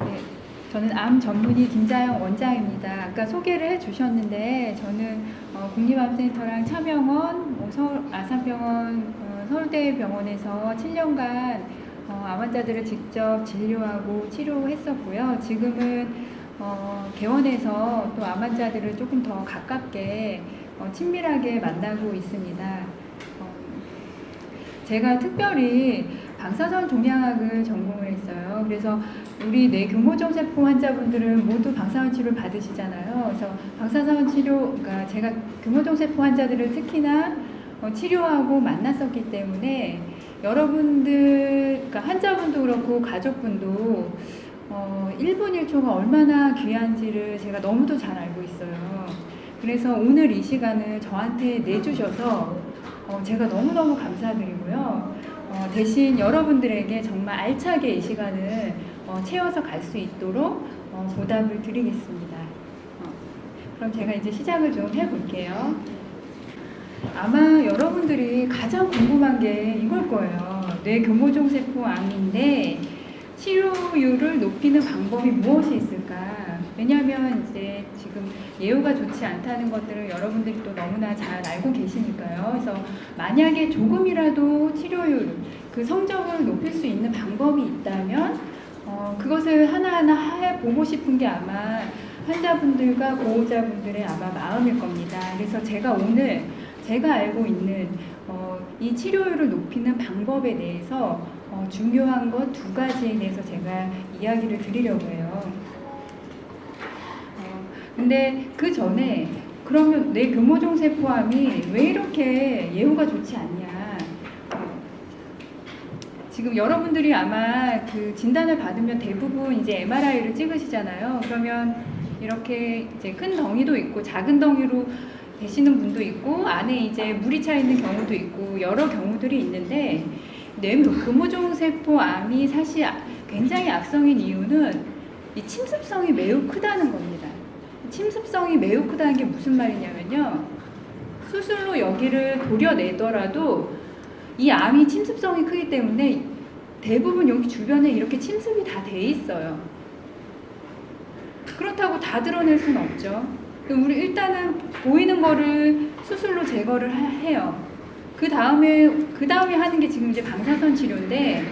네, 저는 암 전문의 김자영 원장입니다. 아까 소개를 해주셨는데 저는 어, 국립암센터랑 차병원, 뭐 서울 아산병원, 어, 서울대병원에서 7년간 어, 암 환자들을 직접 진료하고 치료했었고요. 지금은 어, 개원해서 또 암 환자들을 조금 더 가깝게 어, 친밀하게 만나고 있습니다. 어, 제가 특별히 방사선 종양학을 전공을 했어요. 그래서 우리 뇌교모종 세포 환자분들은 모두 방사선 치료를 받으시잖아요. 그래서 방사선 치료, 그러니까 제가 교모종 세포 환자들을 특히나 어, 치료하고 만났었기 때문에 여러분들, 그러니까 환자분도 그렇고 가족분도 어, 1분 1초가 얼마나 귀한지를 제가 너무도 잘 알고 있어요. 그래서 오늘 이 시간을 저한테 내주셔서 어, 제가 너무너무 감사드리고요. 어, 대신 여러분들에게 정말 알차게 이 시간을 어, 채워서 갈 수 있도록 어, 보답을 드리겠습니다. 어, 그럼 제가 이제 시작을 좀 해볼게요. 아마 여러분들이 가장 궁금한 게 이걸 거예요. 뇌교모종 세포 암인데 치료율을 높이는 방법이 무엇이 있을까? 왜냐하면 이제 지금 예후가 좋지 않다는 것들을 여러분들이 또 너무나 잘 알고 계시니까요. 그래서 만약에 조금이라도 치료율, 그 성적을 높일 수 있는 방법이 있다면 어, 그것을 하나하나 해보고 싶은 게 아마 환자분들과 보호자분들의 아마 마음일 겁니다. 그래서 제가 오늘 제가 알고 있는 어, 이 치료율을 높이는 방법에 대해서 어, 중요한 것 두 가지에 대해서 제가 이야기를 드리려고 해요. 어, 근데 그 전에 그러면 내 교모종 세포암이 왜 이렇게 예후가 좋지 않냐? 어, 지금 여러분들이 아마 그 진단을 받으면 대부분 이제 MRI를 찍으시잖아요. 그러면 이렇게 이제 큰 덩이도 있고 작은 덩이로 되시는 분도 있고 안에 이제 물이 차 있는 경우도 있고 여러 경우들이 있는데 뇌 금호종 세포 암이 사실 굉장히 악성인 이유는 이 침습성이 매우 크다는 겁니다. 침습성이 매우 크다는 게 무슨 말이냐면요. 수술로 여기를 도려내더라도 이 암이 침습성이 크기 때문에 대부분 여기 주변에 이렇게 침습이 다 돼 있어요. 그렇다고 다 드러낼 수는 없죠. 우리 일단은 보이는 거를 수술로 제거를 하- 해요. 그 다음에 그 다음에 하는 게 지금 이제 방사선 치료인데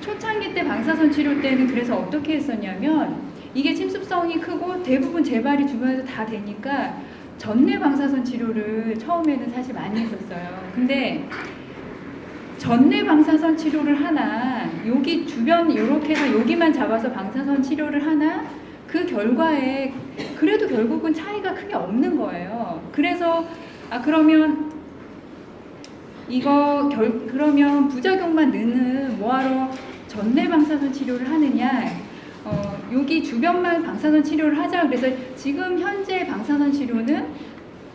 초창기 때 방사선 치료 때는 그래서 어떻게 했었냐면 이게 침습성이 크고 대부분 재발이 주변에서 다 되니까 전내 방사선 치료를 처음에는 사실 많이 했었어요. 근데 전내 방사선 치료를 하나 여기 주변 이렇게 해서 여기만 잡아서 방사선 치료를 하나 그 결과에 그래도 결국은 차이가 크게 없는 거예요. 그래서 아 그러면 이거 결 그러면 부작용만 느는 뭐하러 전내 방사선 치료를 하느냐? 어, 여기 주변만 방사선 치료를 하자. 그래서 지금 현재 방사선 치료는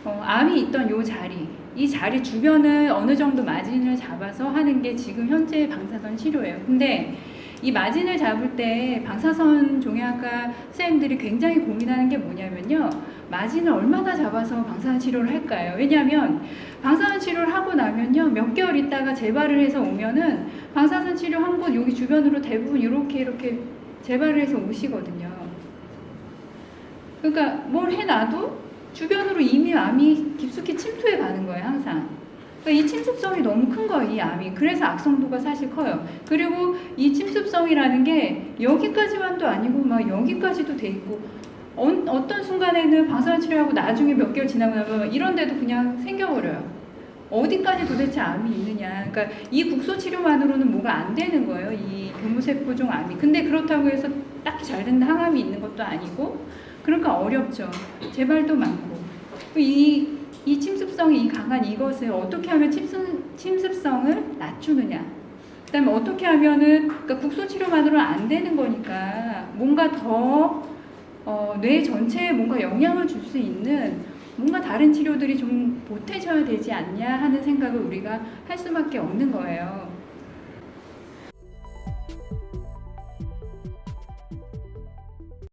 어, 암이 있던 요 자리, 이 자리 주변을 어느 정도 마진을 잡아서 하는 게 지금 현재 방사선 치료예요. 근데 이 마진을 잡을 때 방사선 종양학과 선생님들이 굉장히 고민하는 게 뭐냐면요. 마진을 얼마나 잡아서 방사선 치료를 할까요? 왜냐하면 방사선 치료를 하고 나면요. 몇 개월 있다가 재발을 해서 오면은 방사선 치료 한 곳 여기 주변으로 대부분 이렇게 이렇게 재발을 해서 오시거든요. 그러니까 뭘 해놔도 주변으로 이미 암이 깊숙이 침투해 가는 거예요, 항상. 그러니까 이 침습성이 너무 큰 거예요, 이 암이. 그래서 악성도가 사실 커요. 그리고 이 침습성이라는 게 여기까지만도 아니고 막 여기까지도 돼 있고 어, 어떤 순간에는 방사선 치료하고 나중에 몇 개월 지나고 나면 이런 데도 그냥 생겨버려요. 어디까지 도대체 암이 있느냐. 그러니까 이 국소 치료만으로는 뭐가 안 되는 거예요. 이 교무세포종 암이. 근데 그렇다고 해서 딱히 잘 되는 항암이 있는 것도 아니고 그러니까 어렵죠. 재발도 많고. 이, 이 침습성이 이 강한 이것을 어떻게 하면 침습, 침습성을 낮추느냐. 그 다음에 어떻게 하면은, 그러니까 국소 치료만으로는 안 되는 거니까 뭔가 더, 어, 뇌 전체에 뭔가 영향을 줄 수 있는 뭔가 다른 치료들이 좀 보태져야 되지 않냐 하는 생각을 우리가 할 수밖에 없는 거예요.